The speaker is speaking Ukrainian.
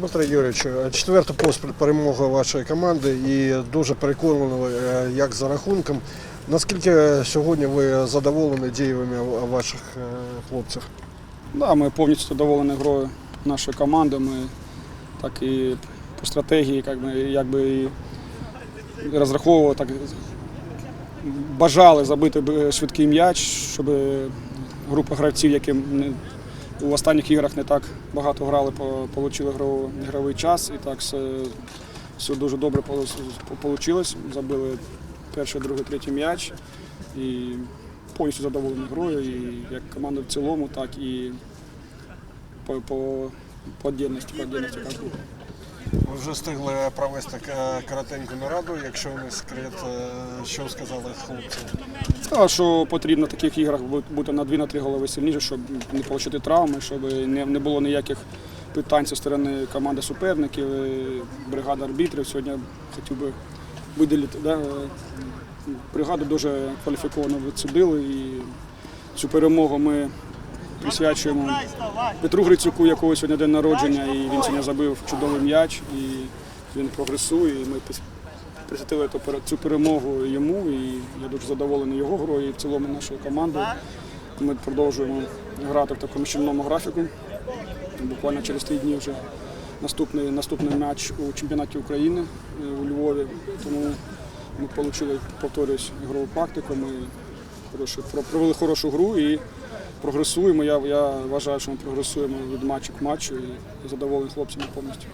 Дмитро Юрійович, четверта поспіль перемога вашої команди і дуже переконливо, е, як за рахунком. Наскільки сьогодні ви задоволені діями ваших е, хлопців? Да, ми повністю задоволені грою нашої команди. Ми так і по стратегії, як би, якби і розраховували, так бажали забити швидкий м'яч, щоб група гравців, не- у останніх іграх не так багато грали, отримали ігровий, час. І так все, все дуже добре вийшло. Забили перший, другий, третій м'яч. І повністю задоволений грою, і як команда в цілому, так і по, по, по по отдельності як група. Ви вже встигли провести е, коротеньку нараду, якщо не секрет, е, що сказали хлопці? Сказали, що потрібно в таких іграх бути на 2-3 голови сильніше, щоб не отримати травми, щоб не, було ніяких питань зі сторони команди суперників, е, бригада арбітрів. Сьогодні хотів би виділити. Да, бригаду дуже кваліфіковано відсудили і цю перемогу ми присвячуємо Петру Грицюку, якого сьогодні день народження, і він сьогодні забив чудовий м'яч, і він прогресує. І ми присвятили цю перемогу йому, і я дуже задоволений його грою і в цілому нашою командою. Ми продовжуємо грати в такому щільному графіку. Буквально через три дні вже наступний, наступний матч у чемпіонаті України е, у Львові. Тому ми отримали, повторюсь, ігрову практику. Ми хорошу- провели хорошу гру і прогресуємо. Я, я вважаю, що ми прогресуємо від матчу к матчу і задоволений хлопцями повністю.